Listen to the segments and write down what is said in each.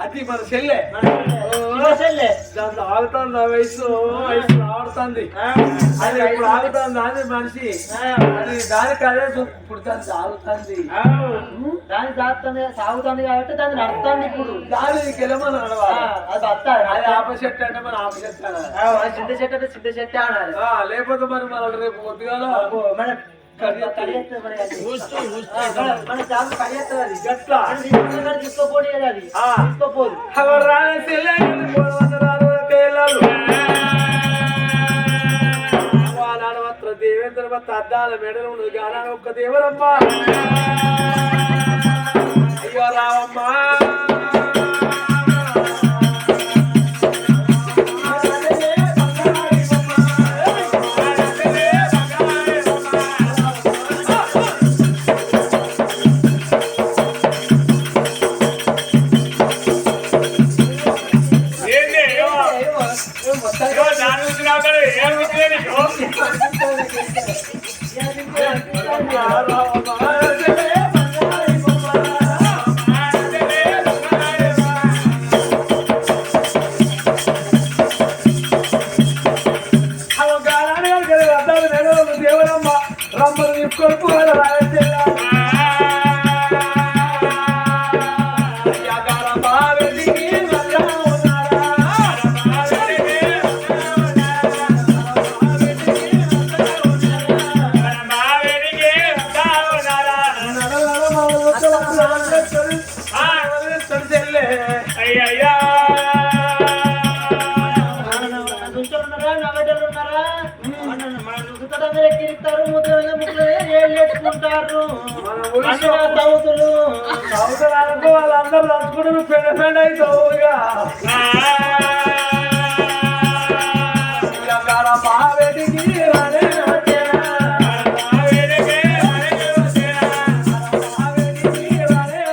అది మన చెల్లె. చెల్లె. దాంట్లో ఆగుతుంది ఆ వయసు. వయసు ఆడుతుంది. అది ఇప్పుడు ఆగుతుంది దాని మనిషి. అది దానికి అదే చూ- ఇప్పుడు దాన్ని సాగుతుంది. సాగుతుంది కాబట్టి దాన్ని నడుస్తుంది ఇప్పుడు. దాని గెలమని అనవాలి అది భర్త అది ఆపచెట్టు అంటే మన ఆపచెట్టు అనాలి. చింత చెట్టు అంటే చింత చెట్టు అనాలి. లేకపోతే మరి మన రేపు మన తీసుకోపోదు. దేవేంద్ర భర్త అద్దాల మెడలు ఉన్నది గానా ఒక్క దేవరమ్మ. అయ్యో రావమ్మా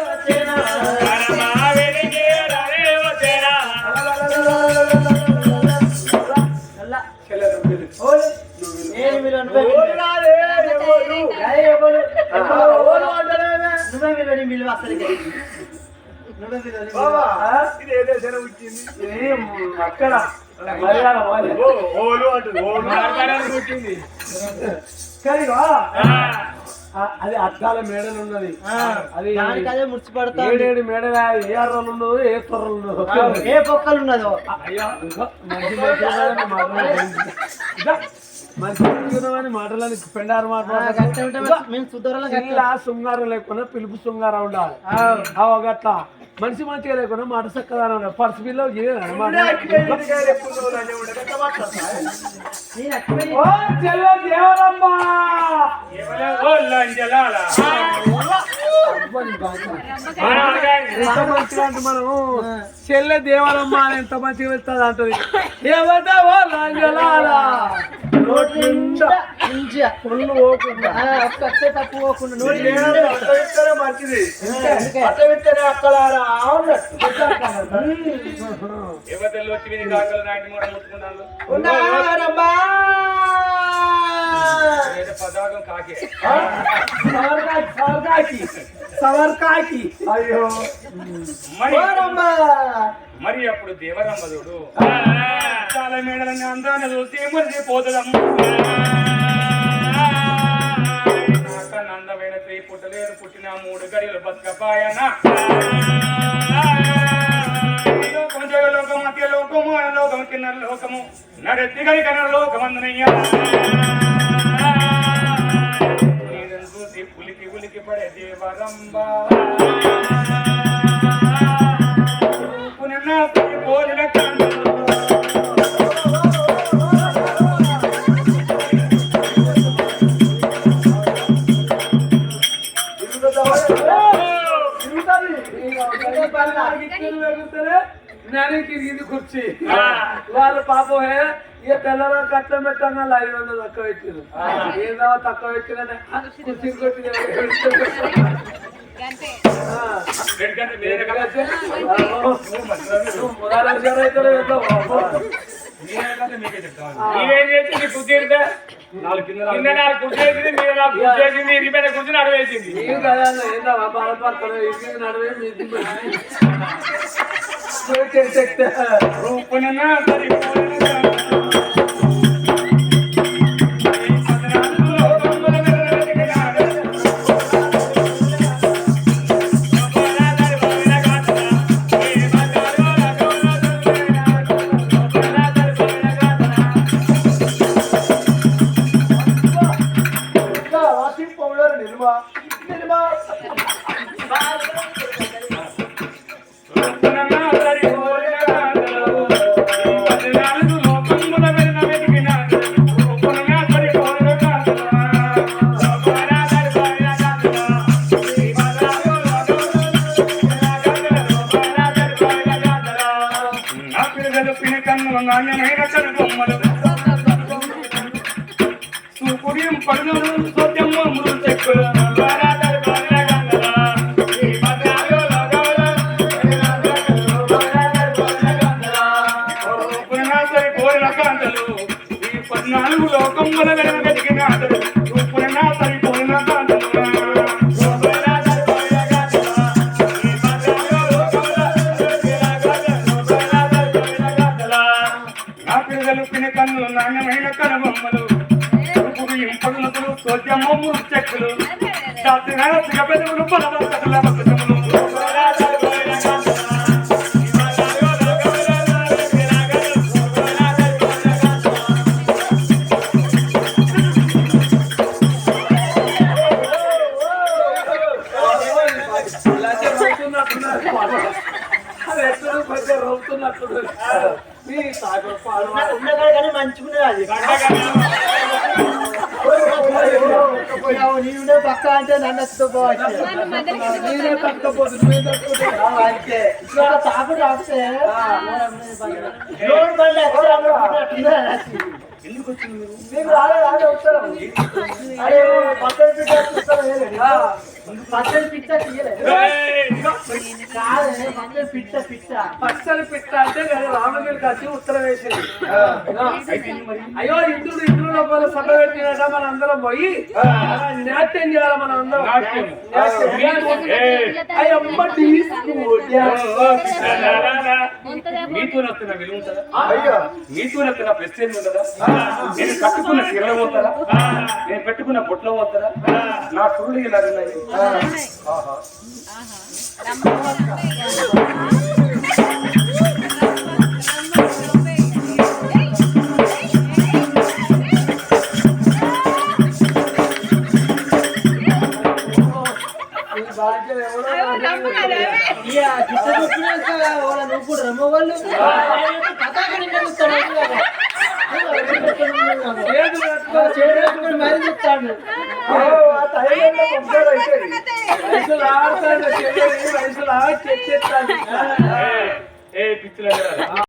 వచ్చేనా మన మావేడికి వరే వచ్చేనా? అలా చెల్లెలు పిలు. ఓలు. నేను మీరు నువ్వే నువ్వే విలువని విలువ అక్కడ అది అద్దాల మేడలు ఉన్నది. ఆ, అది దానికి అదే ముడిచిపడతా ఏడేడు మేడలు? ఏ అర్రలు ఉన్నదో ఏ తొర్రలు ఉన్నదో. ఏ పొక్కలు ఉన్నదో? అయ్యో మంచి మాటలని పెండారు శృంగారం లేకుండా పిలుపు శృంగారం ఉండాలి. ఆ. గట్ల మనిషి మంచిగా లేకుండా మాట చక్కదానం ఉండాలి. పర్సు బిల్లో. ఎంత మంచిగా అంటే మనము చెల్లె దేవరమ్మ అని ఎంత మంచిగా వెళ్తుంది అంటది. లంజలాలా. మంచిగా ఫుల్ పోకుండా. తప్పు మంచిది? వచ్చి కాకలు నాటి మూడ ముట్టుకున్నాను కాకే? సవర్కాకి సవర్కాకి అయ్యో. మరి అప్పుడు దేవరమ్మదుడు చాలా మేడలని అందాన్ని చూసి మురిసి పోతుందమ్మ అందమైన త్రీ పుట్టలేరు పుట్టిన మూడు గడియలు బతకపాయన. లోకం జగలోకం మధ్య లోకము అన లోకము కింద లోకము. నడెత్తి గడి కన్న లోకం నీదం చూసి పులికి ఉలికి పడే దేవరంబా. నేను తిరిగింది కుర్చీ. వాళ్ళు పాపం హే ఇక తెల్లలో కట్టం పెట్టంగా ఐదు వందలు తక్కువ పెట్టిరు ఏదో తక్కువ పెట్టిరనే కుర్చీ కొట్టి ఎందుకంటే వేరే కదా நாயனை పిల్లలు కన్నులు నాణ్యమైన కనుబొమ్మలు. రూపుడు ఇంపడునతులు సోద్యమమ్ము చెక్కులు జాతి పెదవులు బలవంతకుల బతుకములు రూపునాసరి ఉన్నకాడ కానీ మంచిగున్నది అది. నీవునే పక్క అంటే నన్ను తక్కుపోతుంది అంతే. ఇక్కడ తాగుడు రాస్తే ఎక్కడ అమ్ముకుంటున్నట్టుందా? మీకు రాలే రాలే వస్తారు అరే పచ్చని పిట్ట అంటే నేను రామగిరికి వచ్చి ఉత్తరం వేసింది. అయ్యో ఇంద్రుడు ఇంద్రుడు లోపల సభ పెట్టినట మన అందరం పోయి? నాట్యం చేయాలి మన అందరం. మీతో వస్తున్న విలువ ఉంటుందా? మీతో వస్తున్న ప్రెస్టేజ్ ఉంటుందా? నేను కట్టుకున్న చీరలు పోతారా? నేను పెట్టుకున్న బొట్లు పోతారా? నా కురులు ఇలా చేస్తాడు రమ్మ వాళ్ళు చేతులు కట్టుకో, చేయడానికి మరి చెప్తాడు వయసులు ఆడతాడు వయసులు ఏ పిచ్చిలో